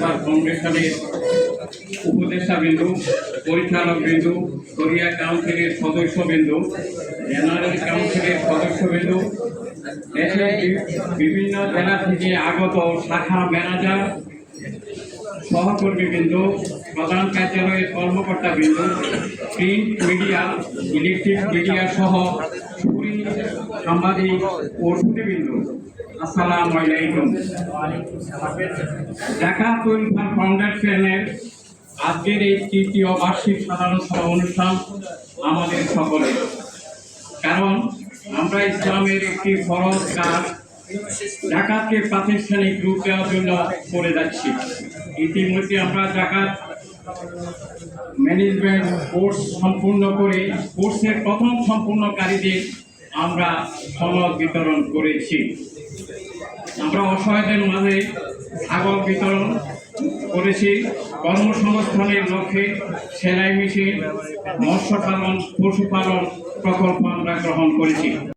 ফাউন্ডেশনের উপদেষ্টা বিন্দু পরিচালক বিন্দু কোরিয়া কাউন্সিলের সদস্য বিন্দু জেনারেল কাউন্সিলের সদস্য বিন্দু বিভিন্ন জেলা থেকে আগত শাখা ম্যানেজার সহকর্মী বিন্দু প্রধান কার্যালয়ের বিন্দু, প্রিন্ট মিডিয়া, ইলেকট্রিক মিডিয়া সহ সাংবাদিক ও বিন্দু আসসালামু আলাইকুম। ঢাকা তৈরিফান ফাউন্ডেশনের আজকের এই তৃতীয় বার্ষিক সাধারণ সভা অনুষ্ঠান আমাদের সকলের। কারণ আমরা ইসলামের একটি ফরজ কাজ জাকাতকে প্রাতিষ্ঠানিক রূপ দেওয়ার জন্য করে যাচ্ছি। ইতিমধ্যে আমরা জাকাত ম্যানেজমেন্ট কোর্স সম্পূর্ণ করে কোর্সের প্রথম সম্পূর্ণকারীদের আমরা সনদ বিতরণ করেছি। আমরা অসহায়দের মাঝে ছাগল বিতরণ করেছি। কর্মসংস্থানের লক্ষ্যে সেলাই মেশিন, মৎস্য পালন, পশুপালন প্রকল্প আমরা গ্রহণ করেছি।